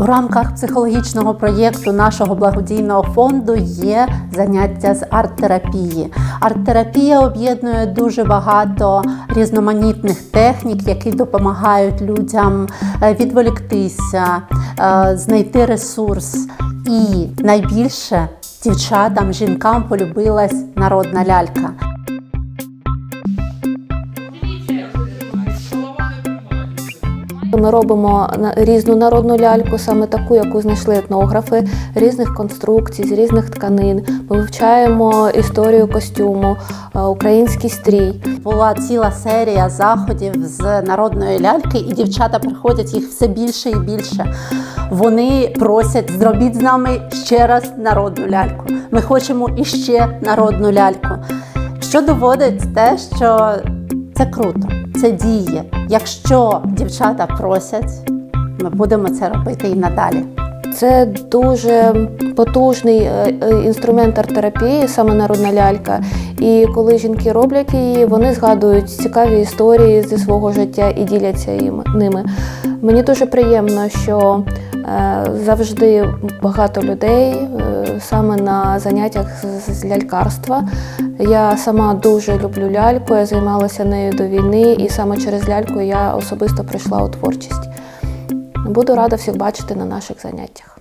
У рамках психологічного проєкту нашого благодійного фонду є заняття з арт-терапії. Арт-терапія об'єднує дуже багато різноманітних технік, які допомагають людям е, відволіктися, е, знайти ресурс. І найбільше дівчатам, жінкам полюбилась народна лялька. Ми робимо різну народну ляльку, саме таку, яку знайшли етнографи, різних конструкцій, з різних тканин. Ми вивчаємо історію костюму, е, український стрій. Була ціла серія заходів з народної ляльки, і дівчата приходять їх все більше і більше. Вони просять зробіть з нами ще раз народну ляльку. Ми хочемо іще народну ляльку. Що доводить те, що це круто, це діє. Якщо дівчата просять, ми будемо це робити і надалі. Це дуже потужний е, е, інструмент арт-терапії, саме народна лялька. І коли жінки роблять її, вони згадують цікаві історії зі свого життя і діляться ними. Мені дуже приємно, що е, завжди багато людей саме на заняттях з лялькарства. Я сама дуже люблю ляльку, я займалася нею до війни, і саме через ляльку я особисто прийшла у творчість. Буду рада всіх бачити на наших заняттях.